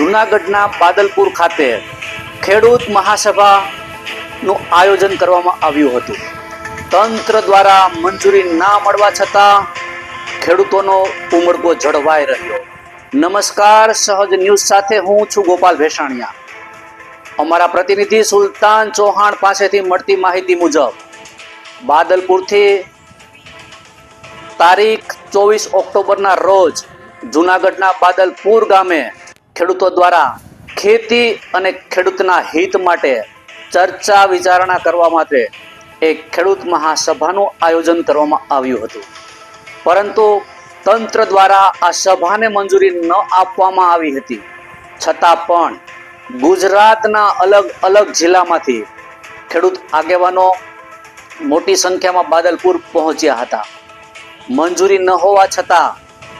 જૂનાગઢના બાદલપુર ખાતે ખેડૂત મહાસભાનું આયોજન કરવામાં આવ્યું હતું. તંત્ર દ્વારા મંજૂરી ના મળવા છતાં ખેડૂતોનો ઉમળકો જળવાઈ રહ્યો. નમસ્કાર, સહજ ન્યૂઝ સાથે હું છું ગોપાલ ભેસાણિયા. અમારા પ્રતિનિધિ સુલતાન ચૌહાણ પાસેથી મળતી માહિતી મુજબ, બાદલપુરથી તારીખ ચોવીસ ઓક્ટોબરના રોજ જૂનાગઢના બાદલપુર ગામે ખેડૂતો દ્વારા ખેતી અને ખેડૂતના હિત માટે ચર્ચા વિચારણા કરવા માટે એક ખેડૂત મહાસભાનું આયોજન કરવામાં આવ્યું હતું. પરંતુ તંત્ર દ્વારા આ સભાને મંજૂરી ન આપવામાં આવી હતી. છતાં પણ ગુજરાતના અલગ અલગ જિલ્લામાંથી ખેડૂત આગેવાનો મોટી સંખ્યામાં બાદલપુર પહોંચ્યા હતા. મંજૂરી ન હોવા છતાં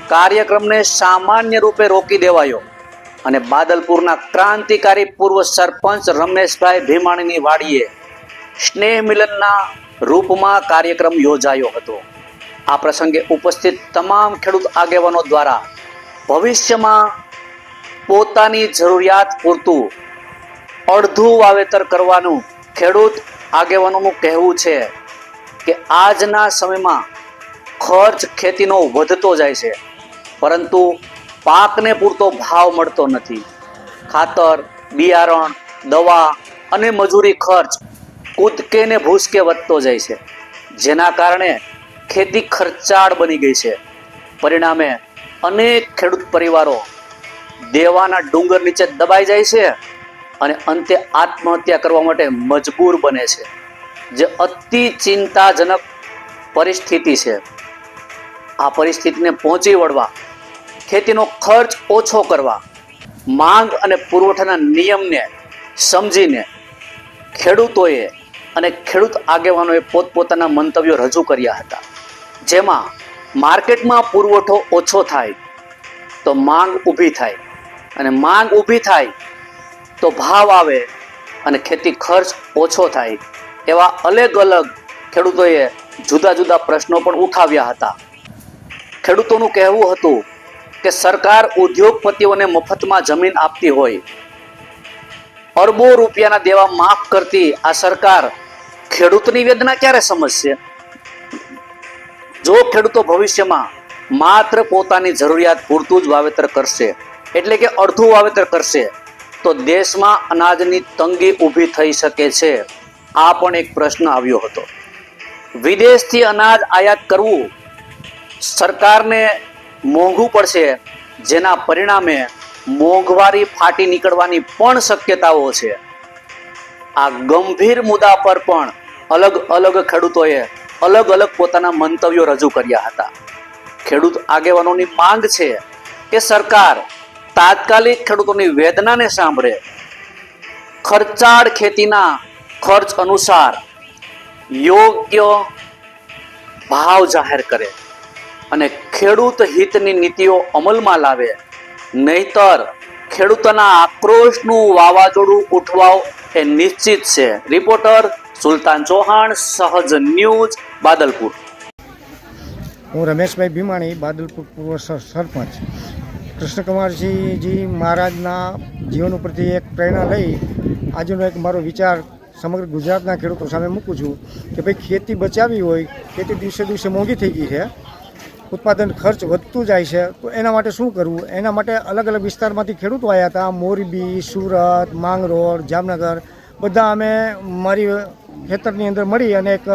કાર્યક્રમને સામાન્ય રૂપે રોકી દેવાયો. અને બાદલપુરના ક્રાંતિકારી પૂર્વ સરપંચ રમેશભાઈ ભીમાણીની વાડીએ સ્નેહ મિલનના રૂપમાં કાર્યક્રમ યોજાયો હતો. આ પ્રસંગે ઉપસ્થિત તમામ ખેડૂત આગેવાનો દ્વારા ભવિષ્યમાં પોતાની જરૂરિયાત પૂરતું અડધું વાવેતર કરવાનું ખેડૂત આગેવાનોનું કહેવું છે કે આજના સમયમાં ખર્ચ ખેતીનો વધતો જાય છે. પરંતુ પાકને પૂરતો ભાવ મળતો નથી. ખાતર, બિયારણ, દવા અને મજૂરી ખર્ચ કૂદકે ને ભૂસકે વધતો જાય છે. જેના કારણે ખેતી ખર્ચાળ બની ગઈ છે. પરિણામે અનેક ખેડૂત પરિવારો દેવાના ડુંગર નીચે દબાઈ જાય છે અને અંતે આત્મહત્યા કરવા માટે મજબૂર બને છે. જે અતિ ચિંતાજનક પરિસ્થિતિ છે. આ પરિસ્થિતિને પહોંચી વળવા ખેતીનો ખર્ચ ઓછો કરવા, માંગ અને પુરવઠાના નિયમને સમજીને ખેડૂતોએ અને ખેડૂત આગેવાનોએ પોતપોતાના મંતવ્યો રજૂ કર્યા હતા. જેમાં માર્કેટમાં પુરવઠો ઓછો થાય તો માંગ ઊભી થાય અને માંગ ઊભી થાય તો ભાવ આવે અને ખેતી ખર્ચ ઓછો થાય એવા અલગ અલગ ખેડૂતોએ જુદા જુદા પ્રશ્નો પણ ઉઠાવ્યા હતા. ખેડૂતોનું કહેવું હતું કે સરકાર ઉદ્યોગપતિઓને મફતમાં જમીન આપતી હોય. અરબો રૂપિયાના દેવા માફ કરતી આ સરકાર ખેડૂતની વેદના ક્યારે સમજશે? જો ખેડૂતો ભવિષ્યમાં માત્ર પોતાની જરૂરિયાત પૂરતું જ વાવેતર કરશે, એટલે કે અડધું વાવેતર કરશે, તો દેશમાં અનાજની તંગી ઊભી થઈ શકે છે. આ પણ એક પ્રશ્ન આવ્યો હતો. વિદેશથી અનાજ આયાત કરવું સરકારને મોંઘું પડશે. જેના પરિણામે મોંઘવારી ફાટી નીકળવાની પણ શક્યતાઓ છે. આ ગંભીર મુદ્દા પર પણ અલગ અલગ ખેડૂતોએ અલગ અલગ પોતાના મંતવ્યો રજૂ કર્યા હતા. ખેડૂત આગેવાનોની માંગ છે કે સરકાર તાત્કાલિક ખેડૂતોની વેદનાને સાંભળે. ખર્ચાળ ખેતીના ખર્ચ અનુસાર યોગ્ય ભાવ જાહેર કરે. અને ખેડૂત હિતની નીતિઓ અમલમાં લાવે. નહીતર ખેડૂતોના આક્રોશનું વાવાઝોડું ઉઠવા એ નિશ્ચિત છે. રિપોર્ટર સુલતાન ચૌહાણ, સહજ ન્યૂઝ, બાદલપુર. હું રમેશભાઈ ભીમાણી, બાદલપુર પૂર્વ સર- સરપંચ. કૃષ્ણકુમારસિંહજી મહારાજના જીવન ઉપરથી એક પ્રેરણા લઈ આજનો એક મારો વિચાર સમગ્ર ગુજરાતના ખેડૂતો સામે મૂકું છું કે ભાઈ ખેતી બચાવી હોય, ખેતી દિવસે દિવસે મોંઘી થઈ ગઈ છે. ઉત્પાદન ખર્ચ વધતું જાય છે, તો એના માટે શું કરવું? એના માટે અલગ અલગ વિસ્તારમાંથી ખેડૂતો આવ્યા હતા, મોરબી, સુરત, માંગરોળ, જામનગર. બધા અમે મારી ખેતરની અંદર મળી અને એક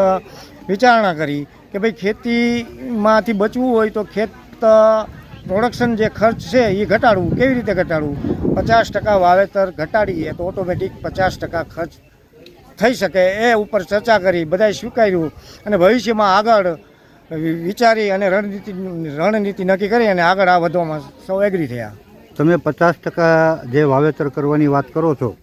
વિચારણા કરી કે ભાઈ ખેતીમાંથી બચવું હોય તો ખેત પ્રોડક્શન જે ખર્ચ છે એ ઘટાડવું. કેવી રીતે ઘટાડવું? પચાસ ટકા વાવેતર ઘટાડીએ તો ઓટોમેટિક પચાસ ટકા ખર્ચ થઈ શકે. એ ઉપર ચર્ચા કરી, બધાએ સ્વીકાર્યું અને ભવિષ્યમાં આગળ વિચારી અને રણનીતિ રણનીતિ નક્કી કરી અને આગળ આ વધવામાં સૌ એગ્રી થયા. તમે પચાસ ટકા જે વાવેતર કરવાની વાત કરો છો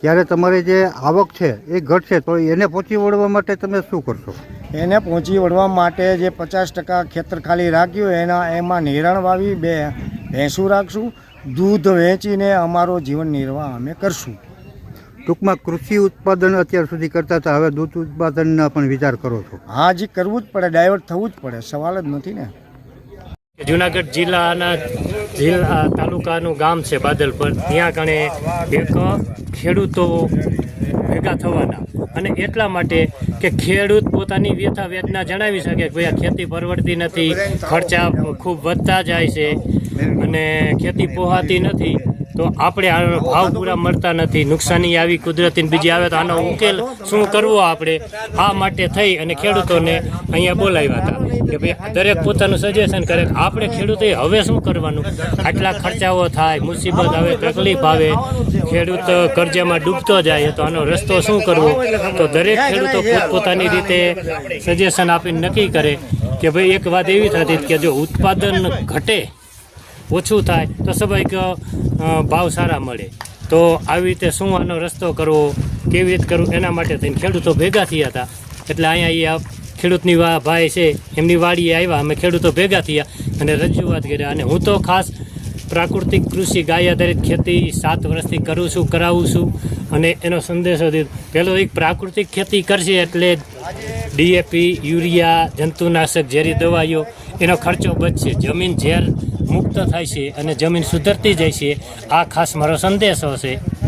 ત્યારે તમારી જે આવક છે એ ઘટશે તો એને પહોંચી વળવા માટે તમે શું કરશો? એને પહોંચી વળવા માટે જે પચાસ ટકા ખેતર ખાલી રાખ્યું એના એમાં નિરણ વાવી બે ભેંસું રાખશું દૂધ વેચીને અમારો જીવન નિર્વાહ અમે કરશું. ટૂંકમાં કૃષિ ઉત્પાદન અત્યાર સુધી કરતા હતા. હવે દૂધ ઉત્પાદનના પણ વિચાર કરો છો. હા જી કરવું જ પડે ડાયવર્ટ થવું જ પડે. સવાલ જ નથી ને. જુનાગઢ જિલ્લાના જિલ્લા તાલુકાનું ગામ છે બાદલપર. ત્યાં કણે એક ખેડૂતો ભેગા થવાના. અને એટલા માટે કે ખેડૂત પોતાની વ્યથા વેદના જણાવી શકે કે ભાઈ આ ખેતી પરવડતી નથી ખર્ચા ખૂબ વધતા જાય છે અને ખેતી પોહાતી નથી. તો આપણે આનો ભાવ પૂરા મળતા નથી. નુકસાની આવી કુદરતી બીજી આવે તો આનો ઉકેલ શું કરવો આપણે? આ માટે થઈ અને ખેડૂતોને અહીંયા બોલાવ્યા હતા. કે ભાઈ, દરેક પોતાનું સજેશન કરે આપણે ખેડૂતોએ હવે શું કરવાનું? આટલા ખર્ચાઓ થાય, મુસીબત આવે, તકલીફ આવે, ખેડૂત કરજામાં ડૂબતો જાય, તો આનો રસ્તો શું કરવો? તો દરેક ખેડૂતો પોતપોતાની રીતે સજેશન આપીને નક્કી કરે કે ભાઈ, એક વાત એવી થતી કે જો ઉત્પાદન ઘટે ઓછું થાય તો સ્વાભાવિક ભાવ સારા મળે. તો આવી રીતે શું આનો રસ્તો કરવો, કેવી રીતે કરવું, એના માટે થઈને ખેડૂતો ભેગા થયા હતા. એટલે અહીંયા એ ખેડૂતની વા, ભાઈ છે, એમની વાડીએ આવ્યા, અમે ખેડૂતો ભેગા થયા અને રજૂઆત કર્યા. અને હું તો ખાસ પ્રાકૃતિક કૃષિ ગાય આધારિત ખેતી સાત વર્ષથી કરું છું, કરાવું છું. અને એનો સંદેશો દીધો. પહેલો એક પ્રાકૃતિક ખેતી કરશે એટલે ડીએપી યુરિયા, જંતુનાશક ઝેરી દવાઈઓ એનો ખર્ચો બચશે. જમીન ઝેર મુક્ત થાય છે અને જમીન સુધરતી જાય છે. આ ખાસ મારો સંદેશો છે